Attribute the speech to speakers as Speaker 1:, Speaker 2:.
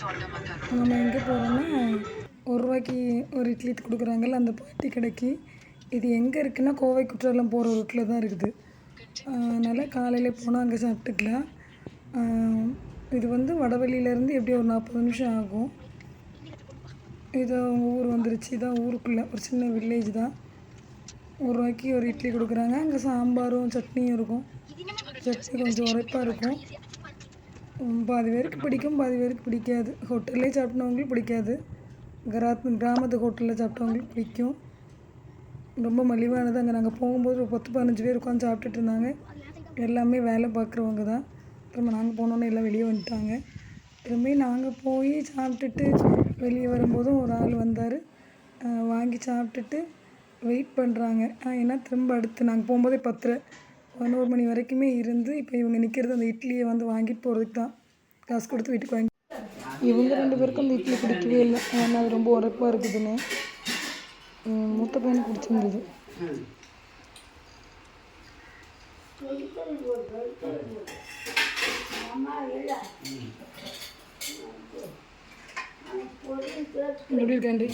Speaker 1: நம்ம எங்கே போகிறோன்னா ஒரு ரூபாய்க்கு ஒரு இட்லி கொடுக்குறாங்கல்ல அந்த பாட்டி கடைக்கு. இது எங்கே இருக்குன்னா கோவை குற்றாலம் போகிற ரூட்டில் தான் இருக்குது. அதனால் காலையில் போனால் அங்கே சாப்பிட்டுக்கலாம். இது வந்து வடவெளியிலேருந்து எப்படி ஒரு நாற்பது நிமிஷம் ஆகும். இது அவங்க ஊர் வந்துருச்சு. இதான் ஊருக்குள்ளே ஒரு சின்ன வில்லேஜ் தான். ஒரு ரூபாய்க்கு ஒரு இட்லி கொடுக்குறாங்க. அங்கே சாம்பாரும் சட்னியும் இருக்கும். சட்னி கொஞ்சம் உரைப்பாக இருக்கும். பாதி பேருக்கு பிடிக்கும் பாதி பேருக்கு பிடிக்காது. ஹோட்டல்லே சாப்பிட்டவங்களுக்கு பிடிக்காது. கிராத் கிராமத்து ஹோட்டலில் சாப்பிட்டவங்களுக்கு பிடிக்கும். ரொம்ப மலிவானது. அங்கே நாங்கள் போகும்போது ஒரு பத்து பதினஞ்சு பேர் உட்காந்து சாப்பிட்டுட்டு இருந்தாங்க. எல்லாமே வேலை பார்க்குறவங்க தான். திரும்ப நாங்கள் போனோன்னே எல்லாம் வெளியே வந்துட்டாங்க. திரும்பி நாங்கள் போய் சாப்பிட்டுட்டு வெளியே வரும்போதும் ஒரு ஆள் வந்தார். வாங்கி சாப்பிட்டுட்டு வெயிட் பண்ணுறாங்க ஏன்னா திரும்ப அடுத்து நாங்கள் போகும்போதே பத்தரை. பதினோரு மணி வரைக்குமே இருந்து இப்போ இவங்க நிற்கிறது அந்த இட்லியை வந்து வாங்கிட்டு போகிறதுக்கு தான். காசு கொடுத்து வீட்டுக்கு வாங்கி இவங்க ரெண்டு பேருக்கும் அந்த இட்லி பிடிக்கவே இல்லை. ஏன்னா அது ரொம்ப உரைப்பாக இருக்குதுன்னு. மூத்த பையனுக்கு பிடிச்சிருந்தது. எப்படி இருக்காண்டி